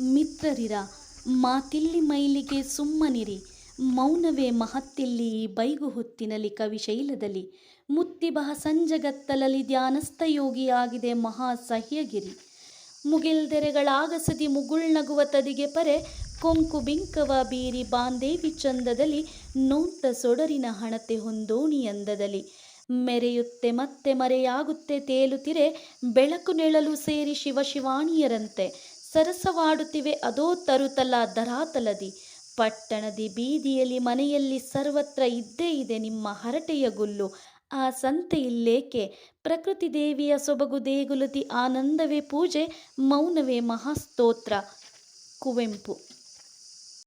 ಮಿತ್ರರಿರ ಮಾತಿಲ್ಲಿ ಮೈಲಿಗೆ ಸುಮ್ಮನಿರಿ. ಮೌನವೇ ಮಹತ್ತಿಲ್ಲಿ ಬೈಗು ಹೊತ್ತಿನಲ್ಲಿ ಕವಿಶೈಲದಲ್ಲಿ ಮುತ್ತಿಬಹ ಸಂಜಗತ್ತಲಲ್ಲಿ ಧ್ಯಾನಸ್ಥ ಯೋಗಿಯಾಗಿದೆ ಮಹಾ ಸಹ್ಯಗಿರಿ. ಮುಗಿಲ್ದೆರೆಗಳಾಗಸದಿ ಮುಗುಳ್ನಗುವ ತದಿಗೆ ಪರೆ ಕೊಂಕು ಬಿಂಕವ ಬೀರಿ ಬಾಂದೇವಿ ಚಂದದಲ್ಲಿ ನೋಂತ ಸೊಡರಿನ ಹಣತೆ ಹೊಂದೋಣಿ ಅಂದದಲ್ಲಿ. ಮೆರೆಯುತ್ತೆ ಮತ್ತೆ ಮರೆಯಾಗುತ್ತೆ ತೇಲುತ್ತಿರೆ ಬೆಳಕು ನೆಳಲು ಸೇರಿ ಶಿವ ಶಿವಾಣಿಯರಂತೆ. ಸರಸವಾಡುತ್ತಿವೆ, ಅದೋ ತರುತಲ ದರಾತಲದಿ. ಪಟ್ಟಣದಿ ಬೀದಿಯಲ್ಲಿ ಮನೆಯಲ್ಲಿ ಸರ್ವತ್ರ ಇದ್ದೇ ಇದೆ ನಿಮ್ಮ ಹರಟೆಯ ಗುಲ್ಲು. ಆ ಸಂತೆಯಿಲ್ಲೇಕೆ ಪ್ರಕೃತಿ ದೇವಿಯ ಸೊಬಗು ದೇಗುಲದಿ ಆನಂದವೇ ಪೂಜೆ, ಮೌನವೇ ಮಹಾಸ್ತೋತ್ರ. ಕುವೆಂಪು